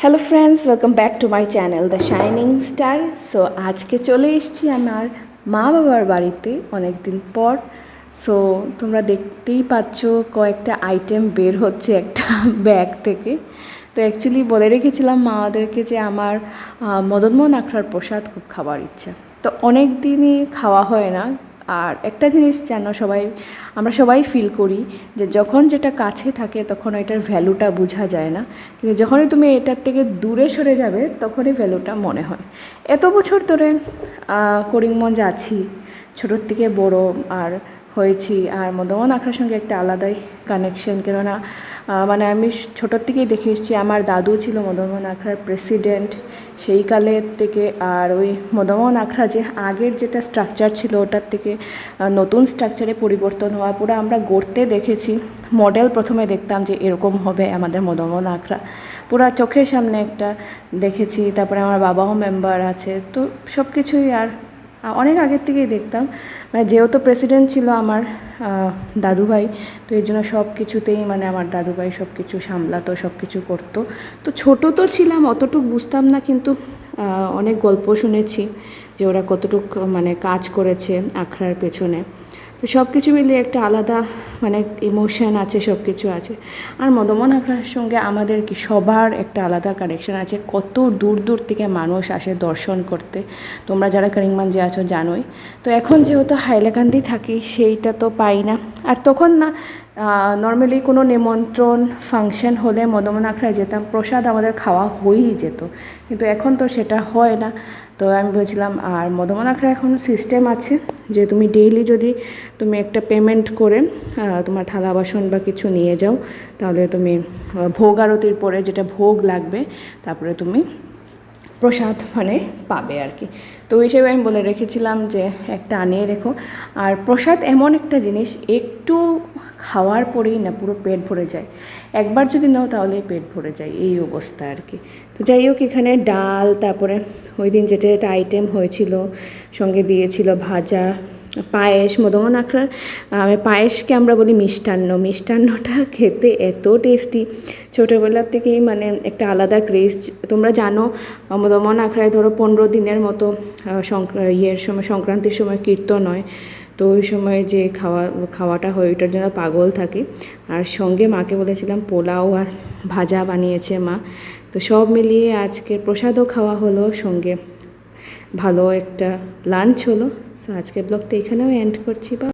Hello friends welcome back to my channel the shining star so আজকে চলে এসেছি আমার মা বাবার বাড়িতে অনেক দিন পর। সো তোমরা দেখতেই পাচ্ছ কয়েকটা আইটেম বের হচ্ছে একটা ব্যাগ থেকে। তো অ্যাকচুয়ালি বলে রেখেছিলাম মাদেরকে যে আমার মদনমোহন আখড়ার প্রসাদ খুব খাবার ইচ্ছা। তো অনেক দিনই খাওয়া হয় না। আর একটা জিনিস যেন সবাই, আমরা সবাই ফিল করি যে যখন যেটা কাছে থাকে তখন এটার ভ্যালুটা বোঝা যায় না। কিন্তু যখনই তুমি এটার থেকে দূরে সরে যাবে তখনই ভ্যালুটা মনে হয়। এত বছর ধরে করিমগঞ্জ আছি, ছোটোর থেকে বড় আর হয়েছি। আর মদমন আখড়ার সঙ্গে একটা আলাদাই কানেকশন কেননা মানে আমি ছোটোর থেকেই দেখে এসেছি, আমার দাদু ছিল মদনমোহন আখড়ার প্রেসিডেন্ট সেই কালের থেকে আর ওই মদনমোহন আখড়া যে আগের যেটা স্ট্রাকচার ছিল ওটার থেকে নতুন স্ট্রাকচারে পরিবর্তন হওয়া পুরো আমরা গড়তে দেখেছি। মডেল প্রথমে দেখতাম যে এরকম হবে আমাদের মদনমোহন আখড়া। পুরা চোখের সামনে একটা দেখেছি, তারপরে আমার বাবাও মেম্বার আছে, তো সব কিছুই আর অনেক আগের থেকেই দেখতাম। মানে যেহেতু প্রেসিডেন্ট ছিল আমার দাদুভাই, তো এর জন্য সব কিছুতেই মানে আমার দাদুভাই সব কিছু সামলাতো সব কিছু করতো। তো ছোট তো ছিলাম, অতটুকু বুঝতাম না, কিন্তু অনেক গল্প শুনেছি যে ওরা কতটুকু মানে কাজ করেছে আখড়ার পেছনে। সব কিছু মিলিয়ে একটা আলাদা মানে ইমোশন আছে সব কিছু আছে। আর মদমন আখড়ার সঙ্গে আমাদের কি সবার একটা আলাদা কানেকশন আছে। কত দূর দূর থেকে মানুষ আসে দর্শন করতে। তোমরা যারা করিমগঞ্জে আছো জানোই। তো এখন যেহেতু হাইলাকান্দি থাকি, সেইটা তো পাই না। আর তখন না নর্মালি কোনো নিমন্ত্রণ ফাংশন হলে মদমন আখড়ায় যেতাম। প্রসাদ আমাদের খাওয়া হয়েই যেত। কিন্তু এখন তো সেটা হয় না। তো আমি বলছিলাম আর মদমন আখড়া এখন সিস্টেম আছে যে তুমি ডেইলি যদি তুমি একটা পেমেন্ট করে তোমার থালা বাসন বা কিছু নিয়ে যাও, তাহলে তুমি ভোগ আরতির পরে যেটা ভোগ লাগবে, তারপরে তুমি প্রসাদ মানে পাবে আর কি। তো ওই হিসেবে আমি বলে রেখেছিলাম যে একটা আনিয়ে রেখো। আর প্রসাদ এমন একটা জিনিস, একটু খাওয়ার পরেই না পুরো পেট ভরে যায়। একবার যদি নাও তাহলেই পেট ভরে যায়, এই অবস্থা আর কি। তো যাই হোক, এখানে ডাল, তারপরে ওই দিন যেটা একটা আইটেম হয়েছিল, সঙ্গে দিয়েছিল ভাজা পায়েস মদমন আখড়ার পায়েসকে আমরা বলি মিষ্টান্ন। মিষ্টান্নটা খেতে এত টেস্টি ছোটোবেলার থেকেই মানে একটা আলাদা ক্রেজ তোমরা জানো মদমন আখড়ায় ধরো পনেরো দিনের মতো ইয়ের সময়, সংক্রান্তির সময় কীর্তন হয়। তো ওই সময় যে খাওয়া, খাওয়াটা হয়, ওইটার জন্য পাগল থাকে। আর সঙ্গে মাকে বলেছিলাম, পোলাও আর ভাজা বানিয়েছে মা। তো সব মিলিয়ে আজকে প্রসাদও খাওয়া হলো সঙ্গে। ভালো একটা লাঞ্চ হলো। সো আজকের ব্লগটা এখানেও এন্ড করছি। বা